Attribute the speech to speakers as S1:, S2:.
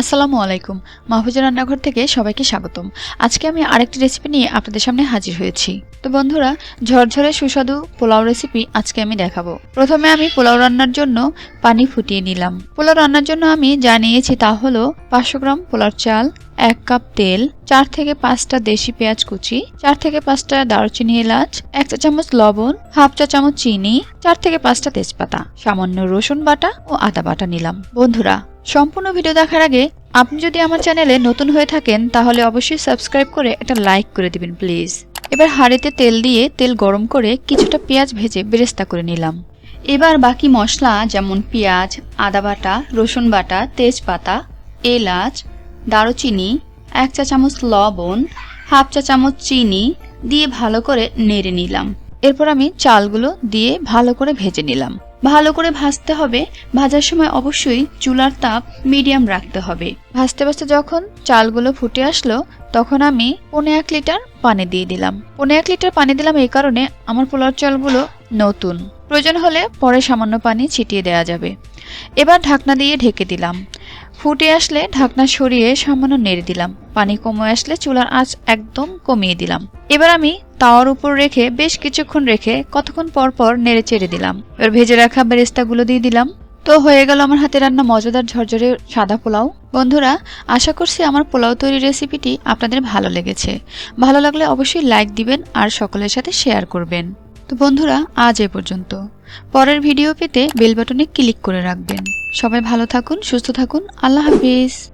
S1: আসসালামু আলাইকুম। মাহফুজা রান্নাঘর থেকে সবাইকে স্বাগতম। আজকে আমি আরেকটি রেসিপি নিয়ে আপনাদের সামনে হাজির হয়েছি। তো বন্ধুরা, ঝরঝরে সুস্বাদু পোলাও রেসিপি আজকে আমি দেখাবো। প্রথমে আমি পোলাও রান্নার জন্য পানি ফুটিয়ে নিলাম। পোলাও রান্নার জন্য আমি যা নিয়েছি তা হলো পাঁচশো গ্রাম পোলার চাল, এক কাপ তেল চার থেকে পাঁচটা দেশি পেঁয়াজ কুচি, চার থেকে পাঁচটা দারুচিনি এলাচ, এক চা চামচ লবণ, হাফ চা চামচ চিনি, চার থেকে পাঁচটা তেজপাতা। সামান্য রসুন বাটা ও আদা বাটা নিলাম। বন্ধুরা, সম্পূর্ণ ভিডিও দেখার আগে আপনি যদি আমার চ্যানেলে নতুন হয়ে থাকেন, তাহলে অবশ্যই সাবস্ক্রাইব করে একটা লাইক করে দিবেন, প্লিজ। এবার হাঁড়িতে তেল দিয়ে তেল গরম করে কিছুটা পেঁয়াজ ভেজে বেরেস্তা করে নিলাম। এবার বাকি মশলা যেমন পেঁয়াজ, আদা বাটা, রসুন বাটা, তেজপাতা, এলাচ, দারুচিনি এক চা চামচ লবণ, হাফ চা চামচ চিনি দিয়ে ভালো করে নেড়ে নিলাম। এরপর আমি চালগুলো দিয়ে ভালো করে ভেজে নিলাম। ভালো করে ভাজতে হবে। ভাজার সময় অবশ্যই চুলার তাপ মিডিয়াম রাখতে হবে। ভাজতে ভাজতে যখন চালগুলো ফুটে আসলো, তখন আমি পনে এক লিটার পানি দিয়ে দিলাম। পনে এক লিটার পানি দিলাম এই কারণে আমার পোলার চালগুলো নতুন। প্রয়োজন হলে পরে সামান্য পানি ছিটিয়ে দেওয়া যাবে। এবার ঢাকনা দিয়ে ঢেকে দিলাম। ফুটে আসলে ঢাকনা সরিয়ে সামান্য নেড়ে দিলাম। পানি কমে আসলে চুলার আঁচ একদম কমিয়ে দিলাম। এবার আমি তাওয়ার উপর রেখে বেশ কিছুক্ষণ রেখে কতক্ষণ পর পর নেড়ে চেড়ে দিলাম। এবার ভেজে রাখা বেরেস্তাগুলো দিয়ে দিলাম। তো হয়ে গেল আমার হাতে রান্না মজাদার ঝরঝরে সাদা পোলাও। বন্ধুরা, আশা করছি আমার পোলাও তৈরির রেসিপিটি আপনাদের ভালো লেগেছে। ভালো লাগলে অবশ্যই লাইক দিবেন আর সকলের সাথে শেয়ার করবেন। তো বন্ধুরা, আজ এ পর্যন্ত। পরের ভিডিও পেতে বেল বাটনে ক্লিক করে রাখবেন। সবাই ভালো থাকুন, সুস্থ থাকুন। আল্লাহ হাফিজ।